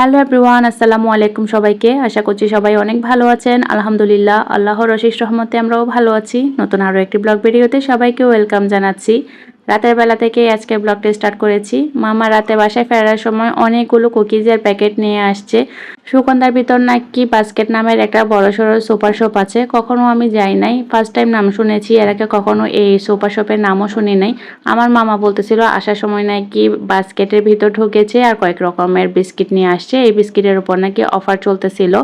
Hello everyone, আসসালামু আলাইকুম সবাইকে। আশা করছি সবাই অনেক ভালো আছেন। আলহামদুলিল্লাহ, আল্লাহর অশেষ রহমতে আমরাও ভালো আছি। নতুন আরও একটি ব্লগ ভিডিওতে সবাইকে ওয়েলকাম জানাচ্ছি। রাতের বেলা থেকে আজকে ব্লগটা স্টার্ট করেছি। মামা রাতে বাসায় ফেরার সময় অনেকগুলো কুকিজের প্যাকেট নিয়ে আসছে। সুগন্ধার ভিতর নাকি বাস্কেট নামের একটা বড় সড়ো সুপার শপ আছে। কখনো আমি যাই নাই। ফার্স্ট টাইম নাম শুনেছি, এর আগে কখনো এই সুপার শপের নামও শুনি নাই। আমার মামা বলতেছিল, আসার সময় নাকি বাস্কেটের ভিতর ঢুকেছে আর কয়েক রকমের বিস্কিট নিয়ে আসছে। এই বিস্কিটের উপর নাকি অফার চলতেছিল,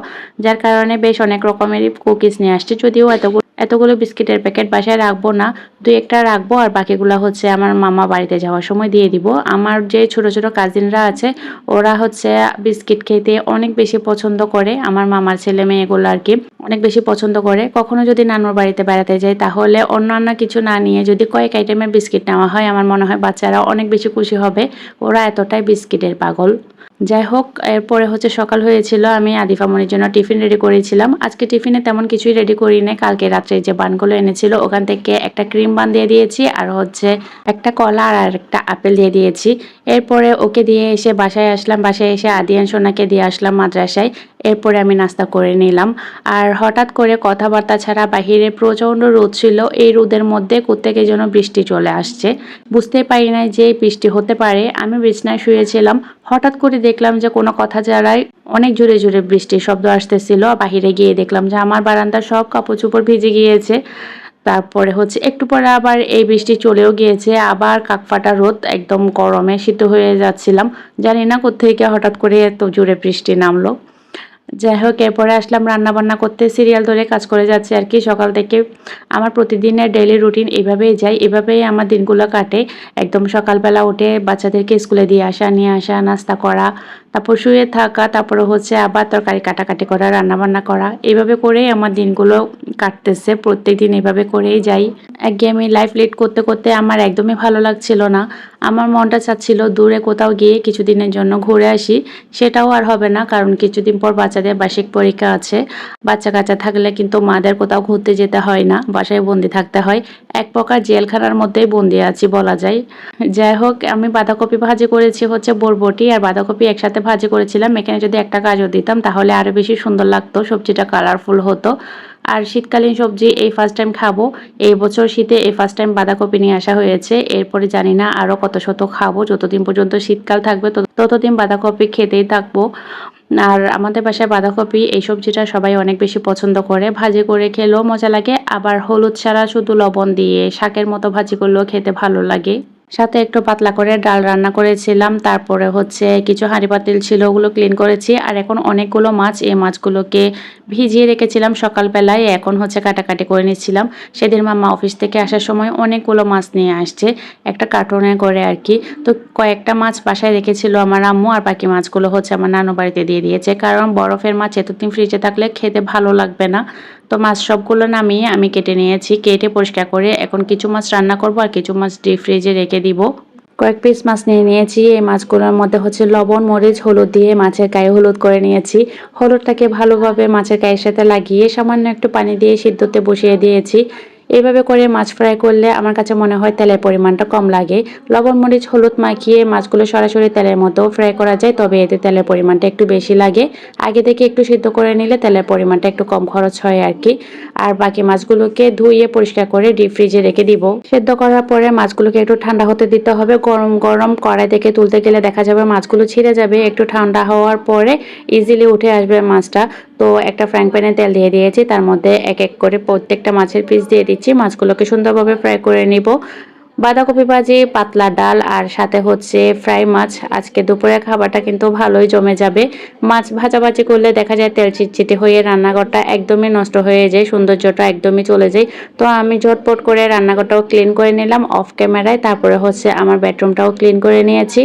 যার কারণে বেশ অনেক রকমেরই কুকিজ নিয়ে আসছে। যদিও এতগুলো এতগুলো বিস্কিটের প্যাকেট বাসায় রাখব না, দুই একটা রাখব আর বাকিগুলো হচ্ছে আমার মামা বাড়িতে যাওয়ার সময় দিয়ে দিব। আমার যে ছোট ছোট কাজিনরা আছে, ওরা হচ্ছে বিস্কিট খেতে অনেক বেশি পছন্দ করে। আমার মামার ছেলে মেয়েগুলো আর কি অনেক বেশি পছন্দ করে। কখনো যদি নানুর বাড়িতে বেড়াতে যাই, তাহলে অন্যান্য কিছু না নিয়ে যদি কয়েক আইটেমের বিস্কিট নেওয়া হয়, আমার মনে হয় বাচ্চারা অনেক বেশি খুশি হবে। ওরা এতটাই বিস্কিটের পাগল। যাই হোক এরপরে হচ্ছে সকাল হয়েছিল, আমি আদিফামনির জন্য টিফিন রেডি করেছিলাম। আজকে টিফিনে তেমন কিছুই রেডি করি নাই, কালকে রাত্রে যে বানগুলো এনেছিল, ওখান থেকে একটা ক্রিম বান দিয়ে দিয়েছি, আর হচ্ছে একটা কলা আর একটা আপেল দিয়ে দিয়েছি। এরপরে ওকে দিয়ে এসে বাসায় আসলাম, বাসায় এসে আদিয়ান সোনাকে দিয়ে আসলাম মাদ্রাসায়। এরপরে আমি নাস্তা করে নিলাম। আর হঠাৎ করে কথাবার্তা ছাড়া বাহিরে প্রচণ্ড রোদ ছিল, এই রোদের মধ্যে কোত্থেকে যেন বৃষ্টি চলে আসছে। বুঝতে পারি না যে বৃষ্টি হতে পারে। আমি বিছনায় শুয়েছিলাম। হঠাৎ করে দেখলাম যে কোনো কথা ছাড়াই অনেক জোরে জোরে বৃষ্টির শব্দ আসতেছিল। বাহিরে গিয়ে দেখলাম যে আমার বারান্দার সব কাপড় চোপড় ভিজে গিয়েছে। তারপরে হচ্ছে একটু পরে আবার এই বৃষ্টি চলেও গিয়েছে। আবার কাকফাটা রোদ একদম গরমে শীত হয়ে যাচ্ছিলাম। জানি না কোথেকে হঠাৎ করে এত জোরে বৃষ্টি নামলো। যাই হোক, এরপরে আসলাম রান্না বান্না করতে, সিরিয়াল ধরে কাজ করে যাচ্ছে আর কি। সকাল থেকে আমার প্রতিদিনের ডেলি রুটিন এভাবেই যায়। এভাবেই আমার দিনগুলো কাটে। একদম সকালবেলা উঠে বাচ্চাদেরকে স্কুলে দিয়ে আসা, নিয়ে আসা, নাস্তা করা তারপর শুয়ে থাকা, তারপরে হচ্ছে আবার তরকারি কাটাকাটি করা, রান্নাবান্না করা। এইভাবে করেই আমার দিনগুলো কাটতেছে। প্রত্যেক দিন এভাবে করেই যাই। একঘেয়ে আমি লাইফ লিড করতে করতে আমার একদমই ভালো লাগছিল না। আমার মনটা চাচ্ছিল দূরে কোথাও গিয়ে কিছুদিনের জন্য ঘুরে আসি। সেটাও আর হবে না, কারণ কিছুদিন পর বাচ্চাদের বার্ষিক পরীক্ষা আছে। বাচ্চা কাচ্চা থাকলে কিন্তু মাদের কোথাও ঘুরতে যেতে হয় না, বাসায় বন্দি থাকতে হয়। এক প্রকার জেলখানার মধ্যেই বন্দি আছি বলা যায়। যাই হোক, আমি বাঁধাকপি ভাজি করেছি হচ্ছে বরবটি আর বাঁধাকপি একসাথে ভাজি করেছিলাম। এখানে যদি একটা গাজর দিতাম, তাহলে আরও বেশি সুন্দর লাগতো, সবজিটা কালারফুল হতো। আর শীতকালীন সবজি এই ফার্স্ট টাইম খাব। এই বছর শীতে এই ফার্স্ট টাইম বাঁধাকপি নিয়ে আসা হয়েছে। এরপরে জানি না আরও কত শত খাব। যতদিন পর্যন্ত শীতকাল থাকবে ততদিন বাঁধাকপি খেতেই থাকব। আর আমাদের বাসায় বাঁধাকপি, এই সবজিটা সবাই অনেক বেশি পছন্দ করে। ভাজি করে খেলেও মজা লাগে। আবার হলুদ ছাড়া শুধু লবণ দিয়ে শাকের মতো ভাজি করলেও খেতে ভালো লাগে। সাথে একটু পাতলা করে ডাল রান্না করেছিলাম, তারপরে হচ্ছে কিছু হাঁড়ি পাতিল ছিল, ওগুলো ক্লিন করেছি, আর এখন অনেকগুলো মাছ, এই মাছগুলোকে ভিজিয়ে রেখেছিলাম সকালবেলায়, এখন হচ্ছে কাটাকাটি করে নিচ্ছিলাম। সেদিন মামা অফিস থেকে আসার সময় অনেকগুলো মাছ নিয়ে আসছে, একটা কার্টুনে করে আর কি। তো কয়েকটা মাছ বাসায় রেখেছিল আমার আম্মু, আর বাকি মাছগুলো হচ্ছে আমার নানু বাড়িতে দিয়ে দিয়েছে, কারণ বরফের মাছ এতদিন ফ্রিজে থাকলে খেতে ভালো লাগবে না। তো মাছ সবগুলো নামিয়ে আমি কেটে নিয়েছি। কেটে পরিষ্কার করে এখন কিছু মাছ রান্না করব আর কিছু মাছ ডিপ ফ্রিজে রেখে দিব। কয়েক পিস মাছ নিয়ে নিয়েছি। এই মাছগুলোর মধ্যে হচ্ছে লবণ, মরিচ, হলুদ দিয়ে মাছের গায়ে হলুদ করে নিয়েছি। হলুদটাকে ভালোভাবে মাছের গায়ের সাথে লাগিয়ে সামান্য একটু পানি দিয়ে সিদ্ধতে বসিয়ে দিয়েছি। এইভাবে করে মাছ ফ্রাই করলে আমার কাছে মনে হয় তেলের পরিমাণটা কম লাগে। লবণ, মরিচ, হলুদ মাখিয়ে মাছগুলো সরাসরি তেলের মধ্যেও ফ্রাই করা যায়, তবে এতে তেলের পরিমাণটা একটু বেশি লাগে। আগে থেকে একটু সিদ্ধ করে নিলে তেলের পরিমাণটা একটু কম খরচ হয় আর কি। আর বাকি মাছগুলোকে ধুইয়ে পরিষ্কার করে ডিপ ফ্রিজে রেখে দিব। সেদ্ধ করার পরে মাছগুলোকে একটু ঠান্ডা হতে দিতে হবে। গরম গরম কড়াই থেকে তুলতে গেলে দেখা যাবে মাছগুলো ছিঁড়ে যাবে। একটু ঠান্ডা হওয়ার পরে ইজিলি উঠে আসবে মাছটা। তো একটা ফ্রাইং প্যানে তেল দিয়ে দিয়েছি। তার মধ্যে এক এক করে প্রত্যেকটা মাছের পিস দিয়ে দিচ্ছি। মাছগুলোকে সুন্দরভাবে ফ্রাই করে নিব। বাঁধাকপি ভাজি, পাতলা ডাল, আর সাথে হচ্ছে ফ্রাই মাছ। আজকে দুপুরের খাবারটা কিন্তু ভালোই জমে যাবে। মাছ ভাজাভাজি করলে দেখা যায় তেল চিটচিটে হয়ে রান্নাঘরটা একদমই নষ্ট হয়ে যায়, সৌন্দর্যটা একদমই চলে যায়। তো আমি ঝটপট করে রান্নাঘরটাও ক্লিন করে নিলাম অফ ক্যামেরায় তারপরে হচ্ছে আমার বেডরুমটাও ক্লিন করে নিয়েছি।